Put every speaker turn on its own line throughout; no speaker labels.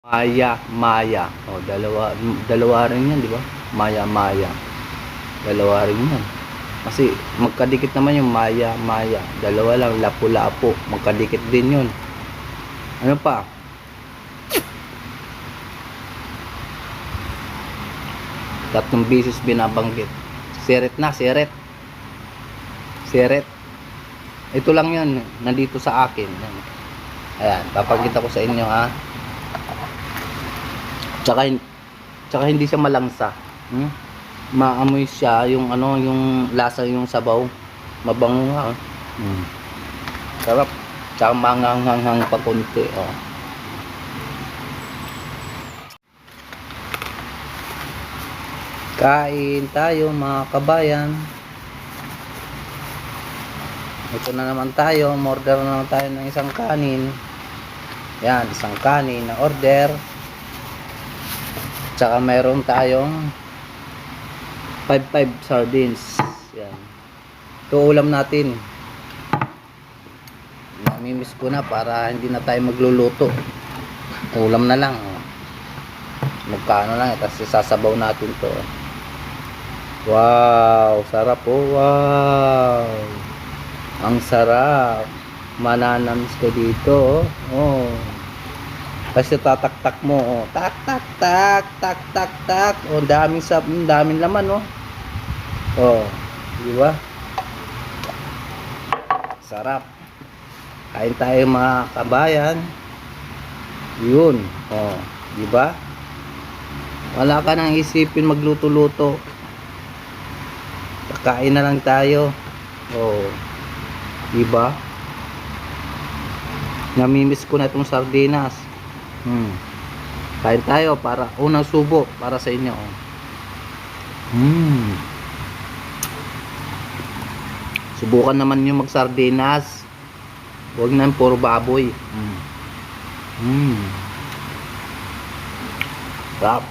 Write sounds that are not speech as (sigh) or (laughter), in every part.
Maya, Maya. O, dalawa, dalawa rin yan, di ba? Maya, Maya. Dalawa rin yan. Kasi magkadikit naman yung Maya, Maya. Dalawa lang, Lapu-Lapu. Magkadikit din yun. Ano pa? Tatlong beses binabanggit. Seret na, seret. Seret. Ito lang yun. Nandito sa akin. Yan. Ayan, papakita ko sa inyo ha. Tsaka, tsaka hindi siya malangsa. Hmm? Maamoy siya yung ano, yung lasa yung sabaw. Mabango nga. Hmm. Sarap. Tsaka manganghang pa konti. Oh. Kain tayo mga kabayan. Ito na naman tayo. Order na naman tayo ng isang kanin. Yan, isang kanin na order. Tsaka meron tayong 5-5 sardines. Yan. Ito ulam natin. Namimiss ko na para hindi na tayo magluluto. Ulam na lang. oh. Magkano lang. Tapos sasabaw natin to. Wow! Sarap po. Wow! Ang sarap. Mananamis ko dito. Oh. oh. Kasi tatak-tak mo, oh. Tak, tak, tak, tak, tak, tak. Oh, daming sap, daming laman, oh. Oh, di ba? Sarap. Kain tayo mga kabayan. Yun, oh, di ba? Wala ka nang isipin magluto-luto. Kakain na lang tayo. Oh, di ba? Namimiss ko na itong sardinas. Hmm. Kain tayo para unang subo para sa inyo. Hmm. Subukan naman yung magsardinas. Huwag na puro baboy. Hmm. Hmm. Sarap.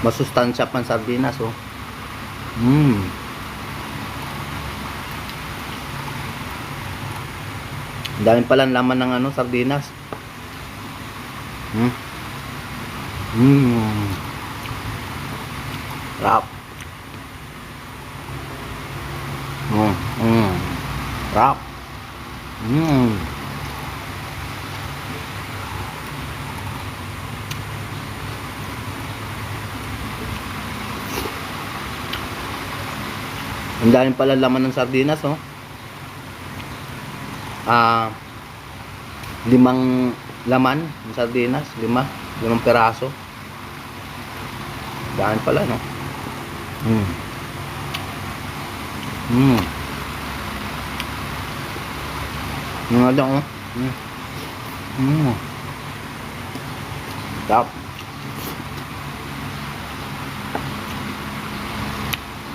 Masustansya pang sardinas oh. Hmm. Ang dami palang laman ng ano, sardinas. Hmm. Hmm. Rap. Hmm. Hmm. Rap. Hmm. Ang dami pala laman ng sardinas, oh. Ah, limang laman ng sardinas, lima, limang peraso. Daan pala, no? Hmm. Hmm. Yung ano, oh. Hmm. Hmm. Tap.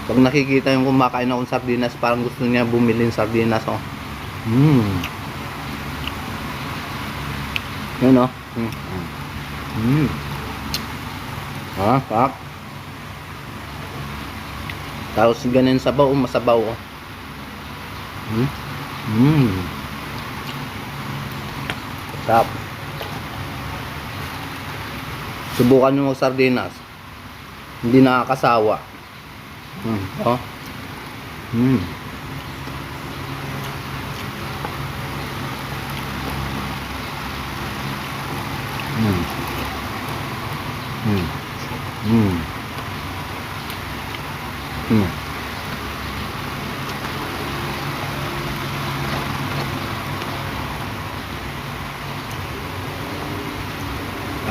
Pag nakikita yung kumakain akong sardinas, parang gusto niya bumili ng sardinas, oh. Hmm. Yun, oh. Hmm. Hmm. Ah, pak. Tapos ganun sabaw, oh, masabaw, oh. Hmm. Hmm. Tap. Subukan nyo mag sardinas. Hindi nakakasawa. Hmm. Oh. Hmm. Hmm. Hmm. Hmm. Hmm.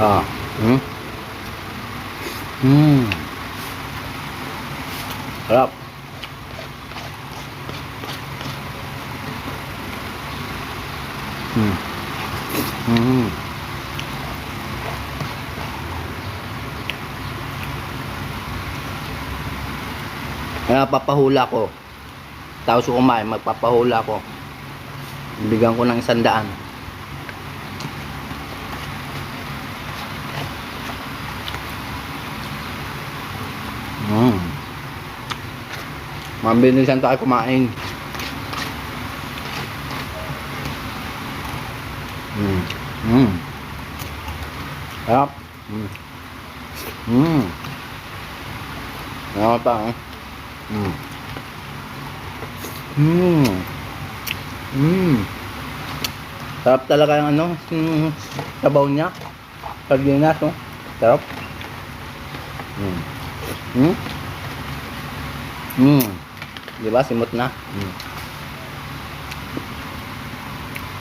Ah. Hmm. Hmm. Sarap. Hmm. Hmm. Kaya papahula ko. Tapos kumain, magpapahula ko. Bibigyan ko ng isang daan. Mm. Mabilisan tayo kumain. Mm. Mm. Sarap. Mm. Mm. Ano pa, eh? Mm. Mm. Mm. Sarap talaga yung ano, yung sabaw niya. Sardinas, no? Sarap. Mm. Mm. Mm. Di ba? Simot na. Mm.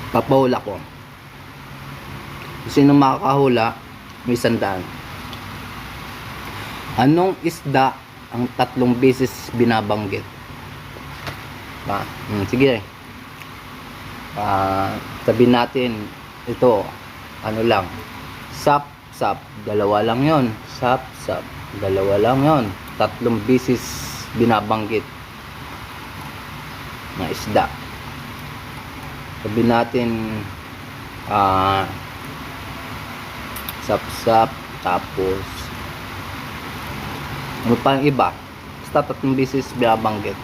Papahula ko. Sino makakahula, may sandaan. Anong isda ang tatlong beses binabanggit? Pa, mm, sige. Ah, sabihin natin, ito, ano lang, sap, sap, dalawa lang yon sap, sap, dalawa lang yon tatlong beses binabanggit na isda. Sabihin natin, ah, sap, sap, tapos, ano pa yung iba? Basta tatlong beses binabanggit.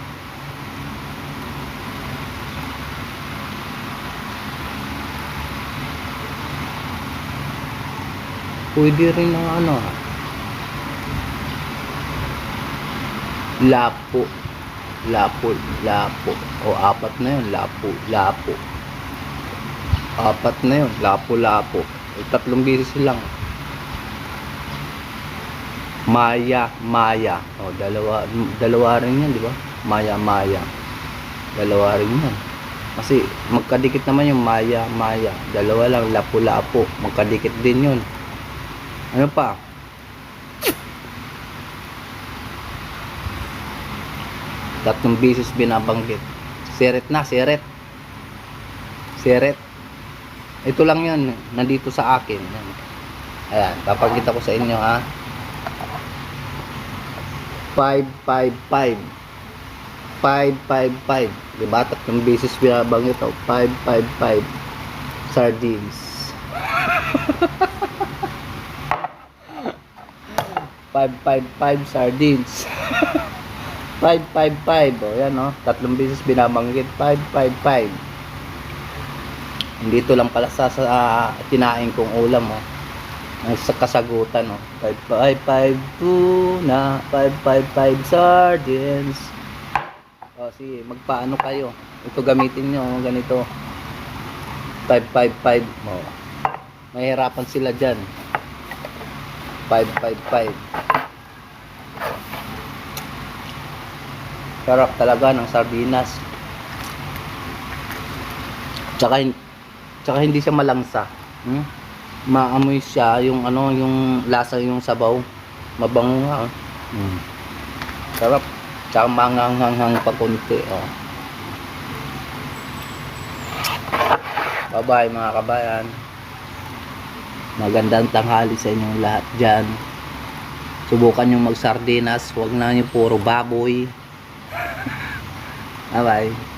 Pwede rin ng ano. Lapo. Lapo, lapo. O apat na yun, lapo, lapo. Apat na yun, lapo, lapo. E, tatlong beses lang. Maya, Maya. O, dalawa, dalawa rin yan, di ba? Maya, Maya. Dalawa rin yan. Kasi magkadikit naman yung Maya, Maya. Dalawa lang, lapo. Magkadikit din yun. Ano pa? Tatlong beses binabanggit. Seret na, seret. Seret. Ito lang yan, nandito sa akin. Yan. Ayan, papakita ko sa inyo ha. 555. 555. Diba? Tatlong beses binabanggit ako. 555. Sardines. 555 sardines. (laughs) 555. O yan o. Tatlong beses binabanggit. 555. Dito lang pala sa, sa ah, kinain kong ulam o. Ang sa kasagutan o. 5552 na 555 sardines. O sige, magpaano kayo. Ito gamitin nyo o, ganito. 555 mo. Mahirapan sila dyan. 555. Sarap talaga ng sardinas. Tsaka, tsaka hindi siya malangsa. Hmm? Maamoy siya yung ano, yung lasa yung sabaw. Mabango nga. oh. Hmm. Sarap. Tsaka manganghang pa konti. Oh. Bye-bye mga kabayan. Magandang tanghali sa inyong lahat dyan. Subukan nyo magsardinas. Huwag na nyo puro baboy. (laughs) Bye-bye.